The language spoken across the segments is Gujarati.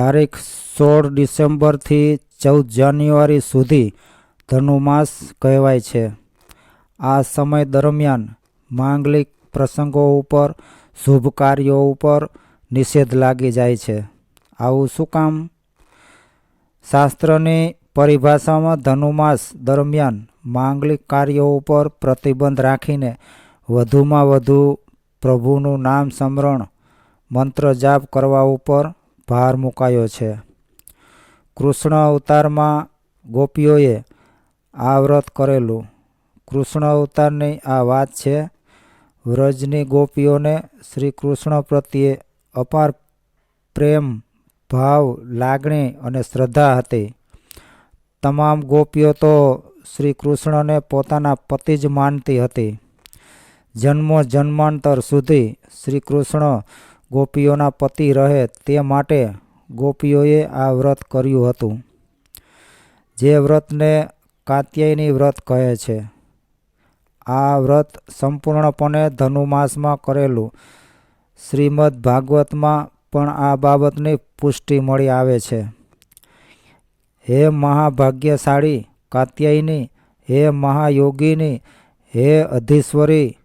તારીખ સોળ ડિસેમ્બરથી ચૌદ જાન્યુઆરી સુધી ધનુમાસ કહેવાય છે. આ સમય દરમિયાન માંગલિક પ્રસંગો ઉપર, શુભ કાર્યો ઉપર નિષેધ લાગી જાય છે. આવું શું કામ? શાસ્ત્રની પરિભાષામાં ધનુમાસ દરમિયાન માંગલિક કાર્યો ઉપર પ્રતિબંધ રાખીને વધુમાં વધુ પ્રભુનું નામ, સ્મરણ, મંત્ર જાપ કરવા ઉપર ભાર મુકાયો છે. કૃષ્ણ અવતારમાં ગોપીઓએ આ વ્રત કરેલું. કૃષ્ણ અવતારની આ વાત છે, વ્રજની ગોપીઓને શ્રી કૃષ્ણ પ્રત્યે અપાર પ્રેમ, ભાવ, લાગણી અને શ્રદ્ધા હતી. તમામ ગોપીઓ તો શ્રી કૃષ્ણને પોતાના પતિ જ માનતી હતી. જન્મો જન્માંતર સુધી શ્રી કૃષ્ણ ગોપીઓના પતિ રહે તે માટે ગોપીઓએ આ વ્રત કર્યું હતું. જે વ્રતને કાત્યાયની વ્રત કહે છે. આ વ્રત સંપૂર્ણપણે ધનુમાસમાં કરેલું. શ્રીમદ ભાગવતમાં પણ આ બાબતની પુષ્ટિ મળી આવે છે. હે મહાભાગ્યશાળી કાત્યાયની, હે મહાયોગીની, હે અધીશ્વરી,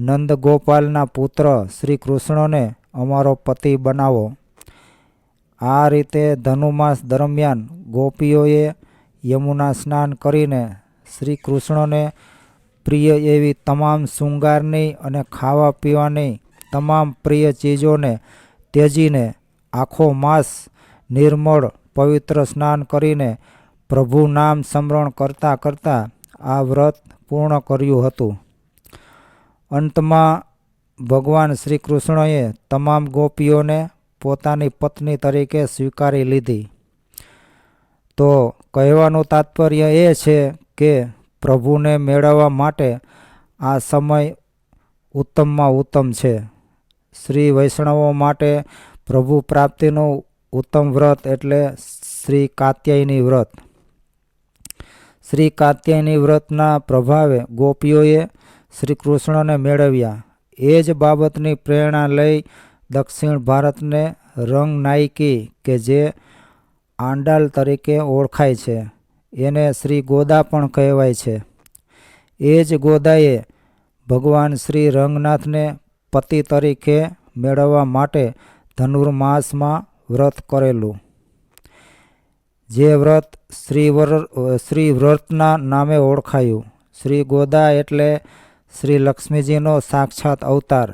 નંદગોપાલના પુત્ર શ્રી કૃષ્ણને અમારો પતિ બનાવો. આ રીતે ધનુમાસ દરમિયાન ગોપીઓએ યમુના સ્નાન કરીને શ્રી કૃષ્ણને પ્રિય એવી તમામ શૃંગારની અને ખાવા પીવાની તમામ પ્રિય ચીજોને ત્યજીને આખો માસ નિર્મળ, પવિત્ર સ્નાન કરીને પ્રભુ નામ સ્મરણ કરતાં કરતાં આ વ્રત પૂર્ણ કર્યું હતું. અંતમાં ભગવાન શ્રી કૃષ્ણએ તમામ ગોપીઓને પોતાની પત્ની તરીકે સ્વીકારી લીધી. તો કહેવાનું તાત્પર્ય એ છે કે પ્રભુને મેળવવા માટે આ સમય ઉત્તમમાં ઉત્તમ છે. શ્રી વૈષ્ણવો માટે પ્રભુ પ્રાપ્તિનું ઉત્તમ વ્રત એટલે શ્રી કાત્યાયની વ્રત. શ્રી કાત્યાયની વ્રતના પ્રભાવે ગોપીઓએ શ્રી કૃષ્ણને મેળવ્યા. એ જ બાબતની પ્રેરણા લઈ દક્ષિણ ભારતને રંગ નાયકી કે જે આંડાલ તરીકે ઓળખાય છે, એને શ્રી ગોદા પણ કહેવાય છે. એ જ ગોદાએ ભગવાન શ્રી રંગનાથને પતિ તરીકે મેળવવા માટે ધનુર્માસમાં વ્રત કરેલું. જે વ્રત શ્રી વર શ્રી વ્રતના નામે ઓળખાયું. શ્રી ગોદા એટલે શ્રી લક્ષ્મીજીનો સાક્ષાત અવતાર.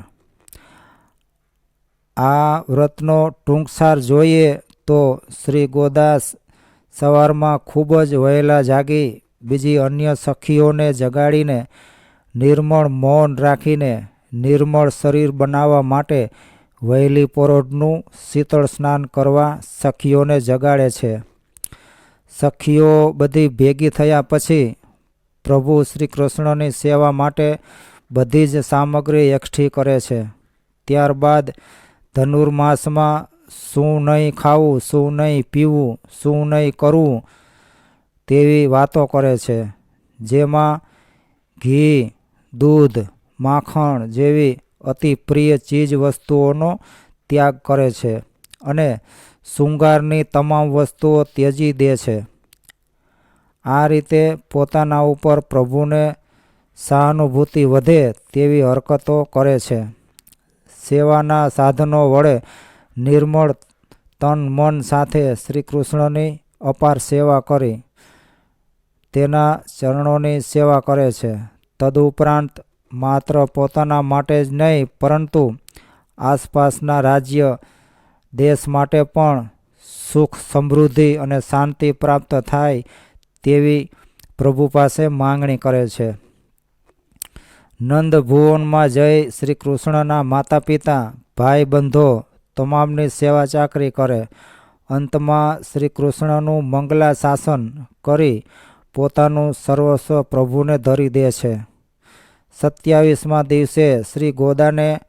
આ વ્રતનો ટૂંકસાર જોઈએ તો શ્રી ગોદાસ સવારમાં ખૂબ જ વહેલા જાગી બીજી અન્ય સખીઓને જગાડીને નિર્મળ મૌન રાખીને નિર્મળ શરીર બનાવવા માટે વહેલી પરોઢનું શીતળ સ્નાન કરવા સખીઓને જગાડે છે. સખીઓ બધી ભેગી થયા પછી પ્રભુ શ્રી કૃષ્ણની સેવા માટે બધી જ સામગ્રી એકઠી કરે છે. ત્યારબાદ ધનુર્માસમાં શું નહીં ખાવું, શું નહીં પીવું, શું નહીં કરવું તેવી વાતો કરે છે. જેમાં ઘી, દૂધ, માખણ જેવી અતિ પ્રિય ચીજ વસ્તુઓનો ત્યાગ કરે છે અને શૃંગારની તમામ વસ્તુઓ ત્યજી દે છે. આ રીતે પોતાના ઉપર પ્રભુને સહાનુભૂતિ વધે તેવી હરકતો કરે છે. સેવાના સાધનો વડે નિર્મળ તન મન સાથે શ્રી કૃષ્ણની અપાર સેવા કરી, તેના ચરણોની સેવા કરે છે. તદુપરાંત માત્ર પોતાના માટે જ નહીં, પરંતુ આસપાસના રાજ્ય, દેશ માટે પણ સુખ, સમૃદ્ધિ અને શાંતિ પ્રાપ્ત થાય તેવી પ્રભુ પાસે માંગણી કરે છે. નંદ ભુવનમાં જઈ શ્રી કૃષ્ણના માતા પિતા ભાઈ બંધો તમામની સેવા ચાકરી કરે. અંતમાં શ્રી કૃષ્ણનું મંગલા શાસન કરી પોતાનું સર્વસ્વ પ્રભુને ધરી દે છે. સત્યાવીસમાં દિવસે શ્રી ગોદાને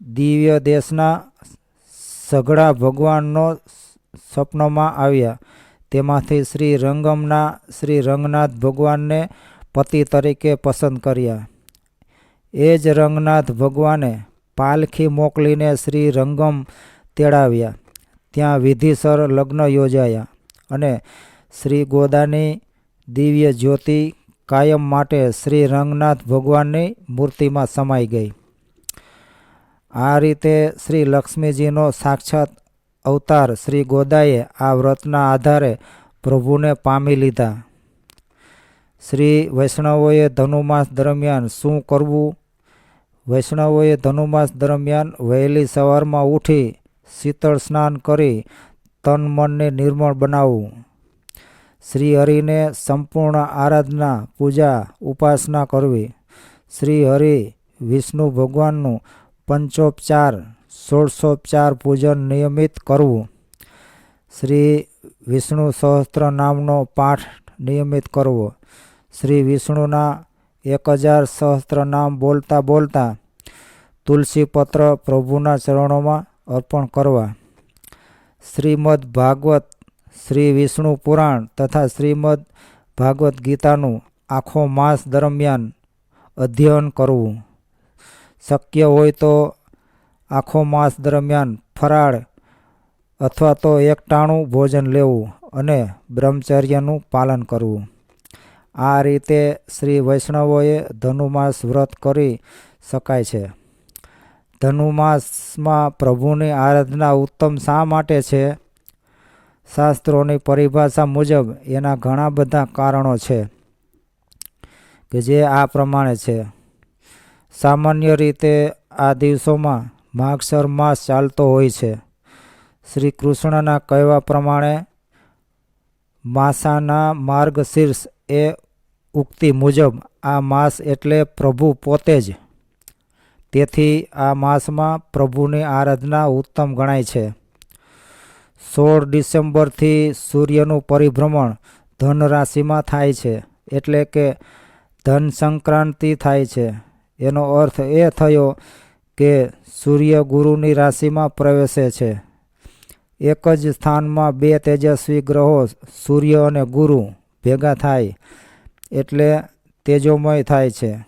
દિવ્ય દેશના સઘળા ભગવાનનો સ્વપ્નમાં આવ્યા. તેમાંથી શ્રી રંગમના શ્રી રંગનાથ ભગવાનને પતિ તરીકે પસંદ કર્યા. એ જ રંગનાથ ભગવાને પાલખી મોકલીને શ્રી રંગમ તેડાવ્યા. ત્યાં વિધિસર લગ્ન યોજાયા અને શ્રી ગોદાની દિવ્ય જ્યોતિ કાયમ માટે શ્રી રંગનાથ ભગવાનની મૂર્તિમાં સમાઈ ગઈ. આ રીતે શ્રી લક્ષ્મીજીનો સાક્ષાત અવતાર શ્રી ગોદાએ આ વ્રતના આધારે પ્રભુને પામી લીધા. શ્રી વૈષ્ણવોએ ધનુમાસ દરમિયાન શું કરવું? વૈષ્ણવોએ ધનુમાસ દરમિયાન વહેલી સવારમાં ઉઠી શીતળ સ્નાન કરી તન મનને નિર્મળ બનાવવું. શ્રી હરિને સંપૂર્ણ આરાધના, પૂજા, ઉપાસના કરવી. શ્રી હરિ વિષ્ણુ ભગવાનનું પંચોપચાર ષોડશોપચાર પૂજન નિયમિત કરવું. શ્રી વિષ્ણુ સહસ્ત્ર નામનો પાઠ નિયમિત કરવો. શ્રી વિષ્ણુના એક હજાર સહસ્ત્ર નામ બોલતા બોલતા તુલસી પત્ર પ્રભુના ચરણોમાં અર્પણ કરવા. શ્રીમદ ભાગવત, શ્રી વિષ્ણુ પુરાણ તથા શ્રીમદ ભાગવત ગીતાનું આખો માસ દરમિયાન અધ્યયન કરવું. શક્ય હોય તો આખો માસ દરમિયાન ફરાળ અથવા તો એકટાણું ભોજન લેવું અને બ્રહ્મચર્યનું પાલન કરવું. આ રીતે શ્રી વૈષ્ણવોએ ધનુમાસ વ્રત કરી શકાય છે. ધનુમાસમાં પ્રભુની આરાધના ઉત્તમ શા માટે છે? શાસ્ત્રોની પરિભાષા મુજબ એના ઘણા બધા કારણો છે કે જે આ પ્રમાણે છે. સામાન્ય રીતે આ દિવસોમાં માગસર માસ ચાલતો હોય છે. શ્રી કૃષ્ણના કહેવા પ્રમાણે, માસાના માર્ગશીર્ષ એ ઉક્તિ મુજબ આ માસ એટલે પ્રભુ પોતે જ. તેથી આ માસમાં પ્રભુની આરાધના ઉત્તમ ગણાય છે. સોળ ડિસેમ્બરથી સૂર્યનું પરિભ્રમણ ધન રાશિમાં થાય છે, એટલે કે ધન સંક્રાંતિ થાય છે. એનો અર્થ એ થયો કે સૂર્ય ગુરુની રાશિમાં પ્રવેશે છે. એક જ સ્થાનમાં બે તેજસ્વી ગ્રહો સૂર્ય અને ગુરુ ભેગા થાય એટલે તેજોમય થાય છે.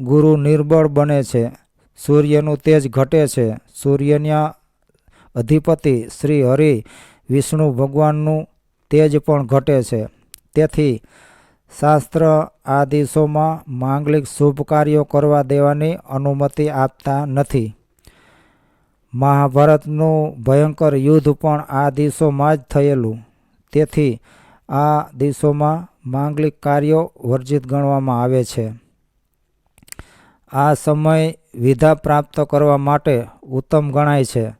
ગુરુ નિર્બળ બને છે. સૂર્યનું તેજ ઘટે છે. સૂર્યના અધિપતિ શ્રી હરિ વિષ્ણુ ભગવાનનું તેજ પણ ઘટે છે. તેથી શાસ્ત્ર આ દિવસોમાં માંગલિક શુભ કાર્યો કરવા દેવાની અનુમતિ આપતા નથી. મહાભારતનું ભયંકર યુદ્ધ પણ આ દિવસોમાં જ થયેલું. તેથી આ દિવસોમાં માંગલિક કાર્યો વર્જિત ગણવામાં આવે છે. આ સમય વિધા પ્રાપ્ત કરવા માટે ઉત્તમ ગણાય છે.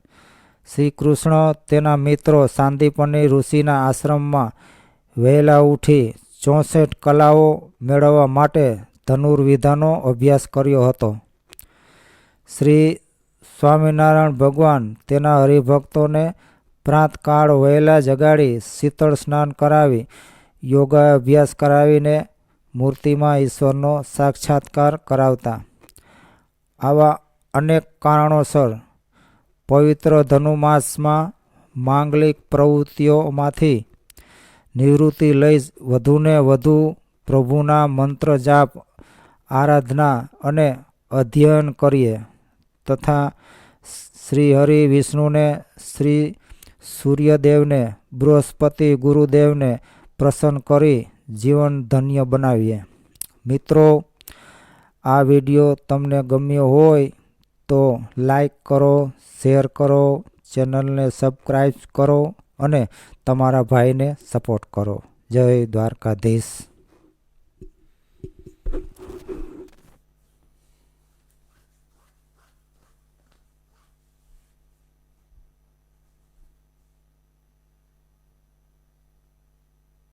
શ્રી કૃષ્ણ તેના મિત્રો સાંદીપની ઋષિના આશ્રમમાં વહેલા ઉઠી ચોસઠ કલાઓ મેળવવા માટે ધનુર્વિધાનો અભ્યાસ કર્યો હતો. શ્રી સ્વામિનારાયણ ભગવાન તેના હરિભક્તોને પ્રાતકાળ વહેલા જગાડી શીતળ સ્નાન કરાવી યોગા અભ્યાસ કરાવીને મૂર્તિમાં ઈશ્વરનો સાક્ષાત્કાર કરાવતા. આવા અનેક કારણોસર પવિત્ર ધનુમાસમાં માંગલિક પ્રવૃત્તિઓમાંથી નિવૃત્તિ લઈ વધુને વધુ પ્રભુના મંત્ર જાપ, આરાધના અને અધ્યયન કરીએ. તથા શ્રી હરિ વિષ્ણુને, શ્રી સૂર્યદેવને, બૃહસ્પતિ ગુરુદેવને પ્રસન્ન કરી જીવન ધન્ય બનાવીએ. મિત્રો, આ વીડિયો તમને ગમ્યો હોય તો લાઈક કરો, શેર કરો, ચેનલને સબસ્ક્રાઈબ કરો. અને તમારા ભાઈને સપોર્ટ કરો. જય દ્વારકાધીશ.